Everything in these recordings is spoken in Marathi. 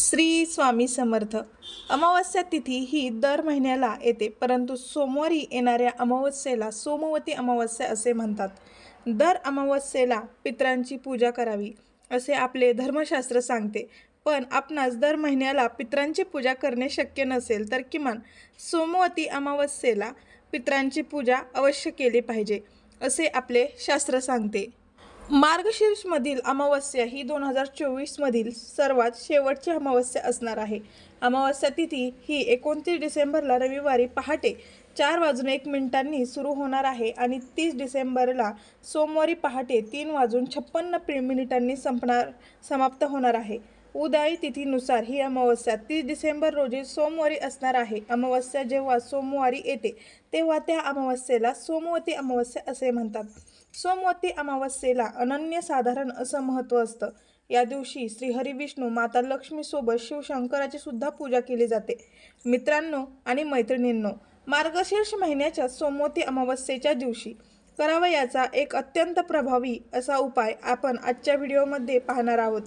श्री स्वामी समर्थ. अमावस्या तिथी ही दर महिन्याला येते परंतु सोमवारी येणाऱ्या अमावस्येला सोमवती अमावस्या असे म्हणतात. दर अमावस्येला पित्रांची पूजा करावी असे आपले धर्मशास्त्र सांगते. पण आपणास दर महिन्याला पित्रांची पूजा करणे शक्य नसेल तर किमान सोमवती अमावस्येला पित्रांची पूजा अवश्य केली पाहिजे असे आपले शास्त्र सांगते. मार्गशीर्षमधील अमावस्या ही दोन हजार चोवीसमधील सर्वात शेवटची अमावस्या असणार आहे. अमावस्या तिथी ही एकोणतीस डिसेंबरला रविवारी पहाटे चार वाजून एक मिनिटांनी सुरू होणार आहे आणि तीस डिसेंबरला सोमवारी पहाटे तीन वाजून छप्पन्न मिनिटांनी संपणार समाप्त होणार आहे. उदाई तिथीनुसार ही अमावस्या तीस डिसेंबर रोजी सोमवारी असणार आहे. अमावस्या जेव्हा सोमवारी येते तेव्हा त्या अमावस्येला सोमवती अमावस्या असे म्हणतात. सोमवती अमावस्येला अनन्यसाधारण असं महत्त्व असतं. या दिवशी श्रीहरी विष्णू माता लक्ष्मीसोबत शिवशंकराची सुद्धा पूजा केली जाते. मित्रांनो आणि मैत्रिणींनो मार्गशीर्ष महिन्याच्या सोमवती अमावस्येच्या दिवशी करावयाचा एक अत्यंत प्रभावी असा उपाय आपण आजच्या व्हिडिओमध्ये पाहणार आहोत.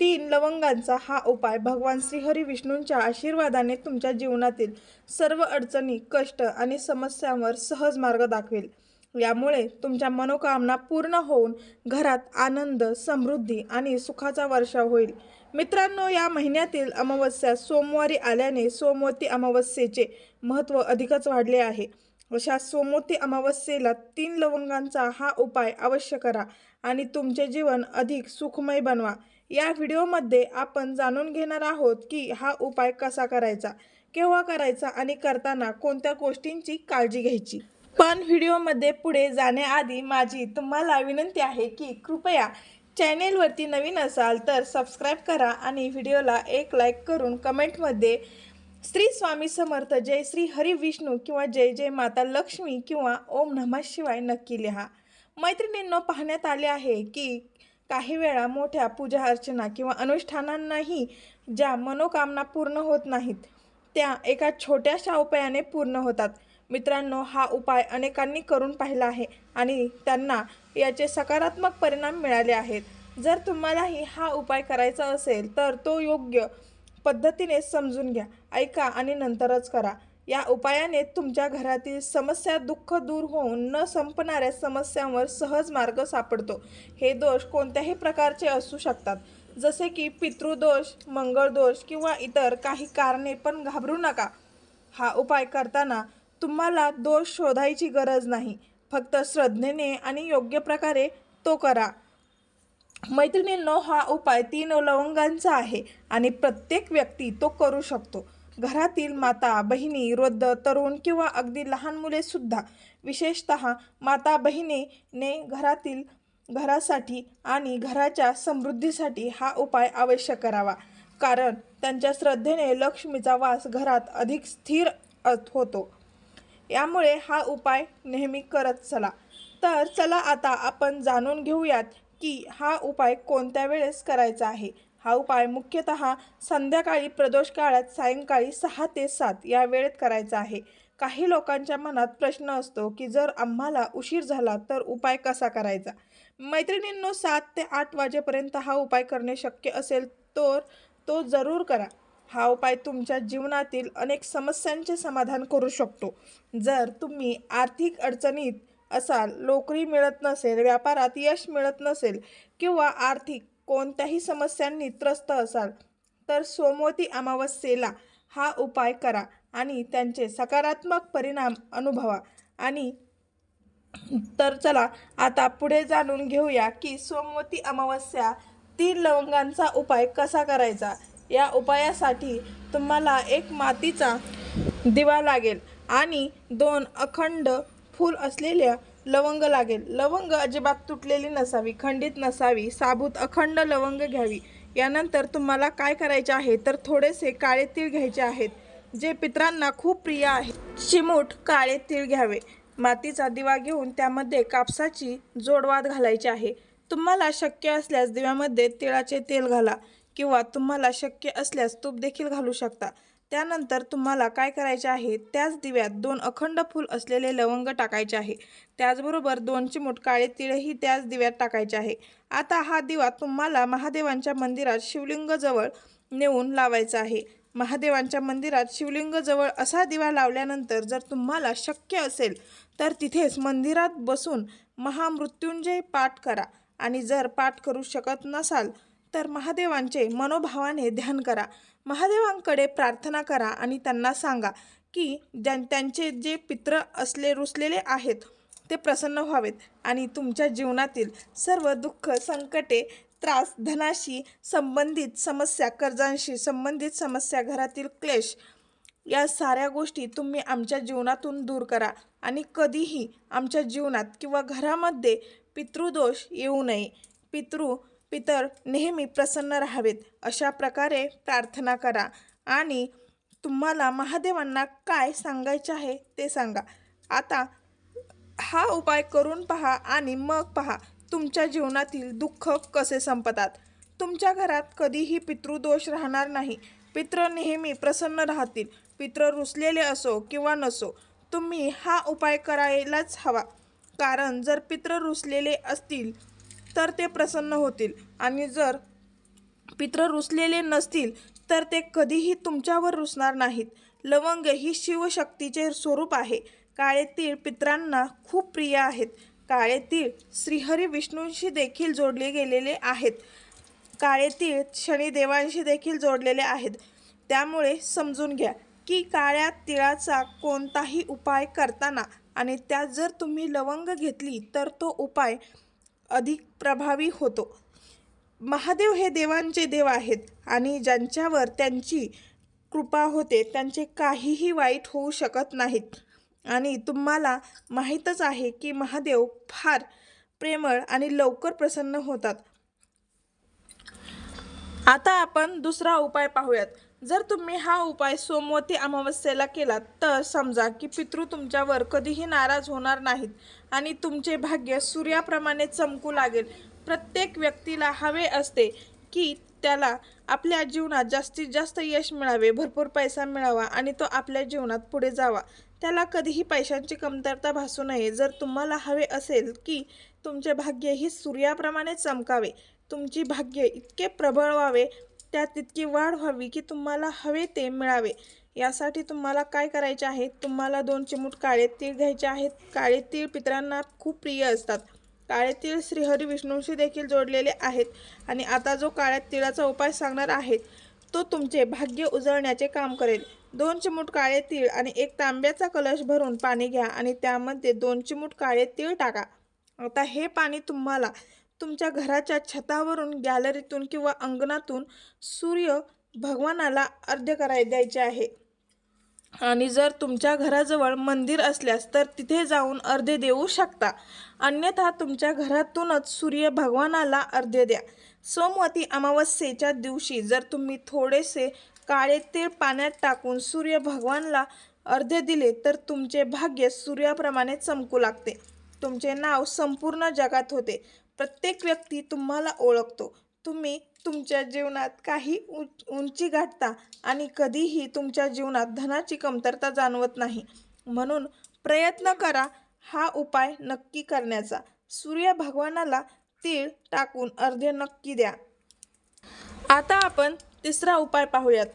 तीन लवंगांचा हा उपाय भगवान श्रीहरी विष्णूंच्या आशीर्वादाने तुमच्या जीवनातील सर्व अडचणी कष्ट आणि समस्यांवर सहज मार्ग दाखवेल. यामुळे तुमच्या मनोकामना पूर्ण होऊन घरात आनंद समृद्धी आणि सुखाचा वर्षाव होईल. मित्रांनो या महिन्यातील अमावस्या सोमवारी आल्याने सोमवती अमावस्येचे महत्त्व अधिकच वाढले आहे. अशा सोमवती अमावस्येला तीन लवंगांचा हा उपाय अवश्य करा आणि तुमचे जीवन अधिक सुखमय बनवा. या व्हिडिओमध्ये आपण जाणून घेणार आहोत की हा उपाय कसा करायचा केव्हा करायचा आणि करताना कोणत्या गोष्टींची काळजी घ्यायची. पण व्हिडिओमध्ये पुढे जाण्याआधी माझी तुम्हाला विनंती आहे की कृपया चॅनेलवरती नवीन असाल तर सबस्क्राईब करा आणि व्हिडिओला एक लाईक करून कमेंटमध्ये श्री स्वामी समर्थ जय श्री हरी विष्णू किंवा जय जय माता लक्ष्मी किंवा ओम नमः शिवाय नक्की लिहा. मैत्रिणींनो पाहण्यात आले आहे की काही वेळा मोठ्या पूजा अर्चना किंवा अनुष्ठानांनाही ज्या मनोकामना पूर्ण होत नाहीत त्या एका छोट्याशा उपायाने पूर्ण होतात. मित्रांनो हा उपाय अनेकांनी करून पाहिला आहे आणि त्यांना याचे सकारात्मक परिणाम मिळाले आहेत. जर तुम्हालाही हा उपाय करायचा असेल तर तो योग्य पद्धतीने समजून घ्या ऐका आणि नंतरच करा. या उपायाने तुमच्या घरातील समस्या दुःख दूर होऊन न संपणाऱ्या समस्यांवर सहज मार्ग सापडतो. हे दोष कोणत्याही प्रकारचे असू शकतात. जसे की पितृदोष मंगळदोष किंवा इतर काही कारणे पण घाबरू नका. हा उपाय करताना तुम्हाला दोष शोधायची गरज नाही. फक्त श्रद्धेने आणि योग्य प्रकारे तो करा. मैत्रिणींनो हा उपाय तीन लवंगांचा आहे आणि प्रत्येक व्यक्ती तो करू शकतो. घरातील माता बहिणी वृद्ध तरुण किंवा अगदी लहान मुले सुद्धा विशेषत माता बहिणीने घरातील घरासाठी आणि घराच्या समृद्धीसाठी हा उपाय अवश्य करावा. कारण त्यांच्या श्रद्धेने लक्ष्मीचा वास घरात अधिक स्थिर होतो. यामुळे हा उपाय नेहमी करत चला. तर चला आता आपण जाणून घेऊयात की हा उपाय कोणत्या वेळेस करायचा आहे. हा उपाय मुख्यतः संध्याकाळी प्रदोष काळात सायंकाळी सहा ते सात या वेळेत करायचा आहे. काही लोकांच्या मनात प्रश्न असतो की जर आम्हाला उशीर झाला तर उपाय कसा करायचा? मैत्रिणींनो सात ते आठ वाजेपर्यंत हा उपाय करणे शक्य असेल तर तो जरूर करा. हा उपाय तुमच्या जीवनातील अनेक समस्यांचे समाधान करू शकतो. जर तुम्ही आर्थिक अडचणीत असाल नोकरी मिळत नसेल व्यापारात यश मिळत नसेल किंवा आर्थिक कोणत्याही समस्यांनी त्रस्त असाल तर सोमवती अमावस्येला हा उपाय करा आणि त्यांचे सकारात्मक परिणाम अनुभवा. आणि तर चला आता पुढे जाणून घेऊया की सोमवती अमावस्या तीन लवंगांचा उपाय कसा करायचा? या उपायासाठी तुम्हाला एक मातीचा दिवा लागेल आणि दोन अखंड फूल असलेल्या लवंग लागेल. लवंग अजिबात तुटलेली नसावी खंडित नसावी साबूत अखंड लवंग घ्यावी. यानंतर तुम्हाला काय करायचे आहे? तर थोडेसे काळे तीळ घ्यायचे आहेत जे पित्रांना खूप प्रिय आहे. चिमूट काळे तीळ घ्यावे. मातीचा दिवा घेऊन त्यामध्ये कापसाची जोडवाद घालायची आहे. तुम्हाला शक्य असल्यास दिव्यामध्ये तिळाचे तेल घाला. किंवा तुम्हाला शक्य असल्यास तूप देखील घालू शकता. त्यानंतर तुम्हाला काय करायचे आहे? त्याच दिव्यात दोन अखंड फूल असलेले लवंग टाकायचे आहे. त्याचबरोबर दोन चिमूट काळे तिळही त्याच दिव्यात टाकायचे आहे. आता हा दिवा तुम्हाला महादेवांच्या मंदिरात शिवलिंगजवळ नेऊन लावायचा आहे. महादेवांच्या मंदिरात शिवलिंगजवळ असा दिवा लावल्यानंतर जर तुम्हाला शक्य असेल तर तिथेच मंदिरात बसून महामृत्युंजय पाठ करा. आणि जर पाठ करू शकत नसाल तर महादेवांचे मनोभावाने ध्यान करा. महादेवांकडे प्रार्थना करा आणि त्यांना सांगा की ज्यां त्यांचे जे पित्र असले रुसलेले आहेत ते प्रसन्न व्हावेत आणि तुमच्या जीवनातील सर्व दुःख संकटे त्रास धनाशी संबंधित समस्या कर्जांशी संबंधित समस्या घरातील क्लेश या साऱ्या गोष्टी तुम्ही आमच्या जीवनातून दूर करा आणि कधीही आमच्या जीवनात किंवा घरामध्ये पितृदोष येऊ नये. पितृ पितर नेहमी प्रसन्न राहावेत. अशा प्रकारे प्रार्थना करा. आणि तुम्हाला महादेवांना काय सांगायचे आहे ते सांगा. आता हा उपाय करून पहा आणि मग पहा तुमच्या जीवनातील दुःख कसे संपतात. तुमच्या घरात कधीही पितृदोष राहणार नाही. पित्र नेहमी प्रसन्न राहतील. पित्र रुसलेले असो किंवा नसो तुम्ही हा उपाय करायलाच हवा. कारण जर पित्र रुसलेले असतील तर ते प्रसन्न होतील. आणि जर पित्र रुसलेले नसतील तर ते कधीही तुमच्यावर रुसणार नाहीत. लवंग ही शिवशक्तीचे स्वरूप आहे. काळे तीळ पित्रांना खूप प्रिय आहेत. काळे तीळ श्रीहरी विष्णूंशी देखील जोडले गेलेले आहेत. काळे तीळ शनिदेवांशी देखील जोडलेले आहेत. त्यामुळे समजून घ्या की काळ्या तिळाचा कोणताही उपाय करताना आणि त्यात जर तुम्ही लवंग घेतली तर तो उपाय अधिक प्रभावी होतो. महादेव हे देवांचे देव आहेत आणि ज्यांच्यावर त्यांची कृपा होते त्यांचे काहीही वाईट होऊ शकत नाहीत. आणि तुम्हाला माहीतच आहे की महादेव फार प्रेमळ आणि लवकर प्रसन्न होतात. आता आपण दुसरा उपाय पाहूयात. जर तुम्ही हा उपाय सोमवती अमावस्येला केला तर समजा की पितृ तुमच्यावर कधीही नाराज होणार नाहीत आणि तुमचे भाग्य सूर्याप्रमाणे चमकू लागेल. प्रत्येक व्यक्तीला हवे असते की त्याला आपल्या जीवनात जास्तीत जास्त यश मिळावे भरपूर पैसा मिळावा आणि तो आपल्या जीवनात पुढे जावा. त्याला कधीही पैशांची कमतरता भासू नये. जर तुम्हाला हवे असेल की तुमचे भाग्य ही सूर्याप्रमाणे चमकावे तुमची भाग्य इतके प्रबळ व्हावे त्यात तितकी वाढ व्हावी की तुम्हाला हवे ते मिळावे. यासाठी तुम्हाला काय करायचे आहे? तुम्हाला दोन चिमूट काळे तीळ घ्यायचे आहेत. काळे तीळ पितरांना खूप प्रिय असतात. काळे तीळ श्रीहरी विष्णूंशी देखील जोडलेले आहेत आणि आता जो काळ्या तिळाचा उपाय सांगणार आहे तो तुमचे भाग्य उजळण्याचे काम करेल. दोन चिमूट काळे तीळ आणि एक तांब्याचा कलश भरून पाणी घ्या आणि त्यामध्ये दोन चिमूट काळे तीळ टाका. आता हे पाणी तुम्हाला तुमच्या घराच्या छतावरून गॅलरीतून किंवा अंगणातून सूर्य भगवानाला अर्ध्य कराय द्यायचे आहे. आणि जर तुमच्या घराजवळ मंदिर असल्यास तर तिथे जाऊन अर्धे देऊ शकता. अन्यथा तुमच्या घरातूनच सूर्य भगवानाला अर्धे द्या. सोमवती अमावस्येच्या दिवशी जर तुम्ही थोडेसे काळे तीळ पाण्यात टाकून सूर्य भगवानला अर्धे दिले तर तुमचे भाग्य सूर्याप्रमाणे चमकू लागते. तुमचे नाव संपूर्ण जगात होते. प्रत्येक व्यक्ती तुम्हाला ओळखतो. तुम्ही तुमच्या जीवनात काही उंच उंची गाठता आणि कधीही तुमच्या जीवनात धनाची कमतरता जाणवत नाही. म्हणून प्रयत्न करा हा उपाय नक्की करण्याचा. सूर्य भगवानाला तीळ टाकून अर्धे नक्की द्या. आता आपण तिसरा उपाय पाहूयात.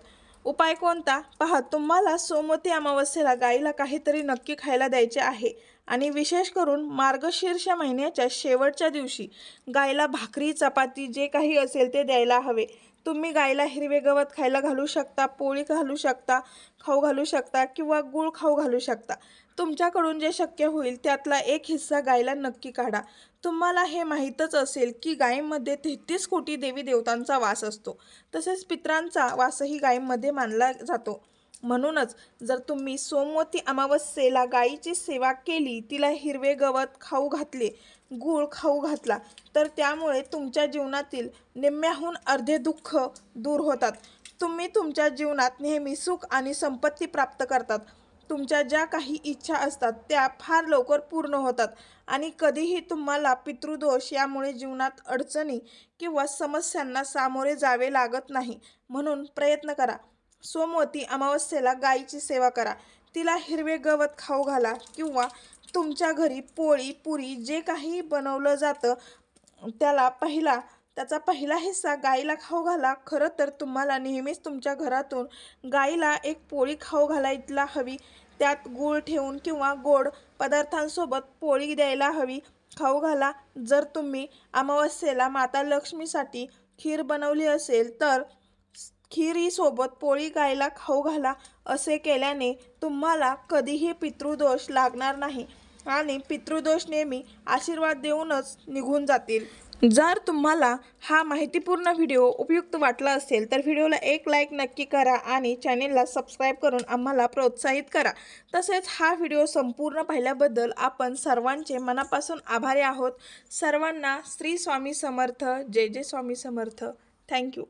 उपाय कोणता? पहा तुम्हाला सोमवती अमावस्येला गाईला काहीतरी नक्की खायला द्यायचे आहे. आणि विशेष करून मार्गशीर्ष महिन्याच्या शेवटच्या दिवशी गायला भाकरी चपाती जे काही असेल ते द्यायला हवे. तुम्ही गायला हिरवे गवत खायला घालू शकता पोळी घालू शकता खाऊ घालू शकता किंवा गूळ खाऊ घालू शकता. तुमच्याकडून जे शक्य होईल त्यातला एक हिस्सा गायला नक्की काढा. तुम्हाला हे माहीतच असेल की गायीमध्ये तेहतीस कोटी देवी देवतांचा वास असतो. तसेच पित्रांचा वासही गायीमध्ये मानला जातो. म्हणूनच जर तुम्ही सोमवती अमावस्येला गायीची सेवा केली तिला हिरवे गवत खाऊ घातले गूळ खाऊ घातला तर त्यामुळे तुमच्या जीवनातील निम्म्याहून अर्धे दुःख दूर होतात. तुम्ही तुमच्या जीवनात नेहमी सुख आणि संपत्ती प्राप्त करतात. तुमच्या ज्या काही इच्छा असतात त्या फार लवकर पूर्ण होतात. आणि कधीही तुम्हाला पितृदोष यामुळे जीवनात अडचणी किंवा समस्यांना सामोरे जावे लागत नाही म्हणून प्रयत्न करा. सोमवती अमावस्येला गायीची सेवा करा. तिला हिरवे गवत खाऊ घाला किंवा तुमच्या घरी पोळी पुरी जे काही बनवलं जातं त्याला पहिला त्याचा पहिला हिस्सा गाईला खाऊ घाला. खरं तर तुम्हाला नेहमीच तुमच्या घरातून गाईला एक पोळी खाऊ घालायला हवी. त्यात गूळ ठेवून किंवा गोड पदार्थांसोबत पोळी द्यायला हवी. खाऊ घाला. जर तुम्ही अमावस्येला माता लक्ष्मीसाठी खीर बनवली असेल तर खिरीसोबत पोळी गायला खाऊ घाला. असे केल्याने तुम्हाला कधीही पितृदोष लागणार नाही. आणि पितृदोष नेहमी आशीर्वाद देऊनच निघून जातील. जर तुम्हाला हा माहितीपूर्ण व्हिडिओ उपयुक्त वाटला असेल तर व्हिडिओला एक लाईक नक्की करा आणि चॅनेलला सबस्क्राईब करून आम्हाला प्रोत्साहित करा. तसेच हा व्हिडिओ संपूर्ण पाहिल्याबद्दल आपण सर्वांचे मनापासून आभारी आहोत. सर्वांना श्री स्वामी समर्थ जय जय स्वामी समर्थ. थँक्यू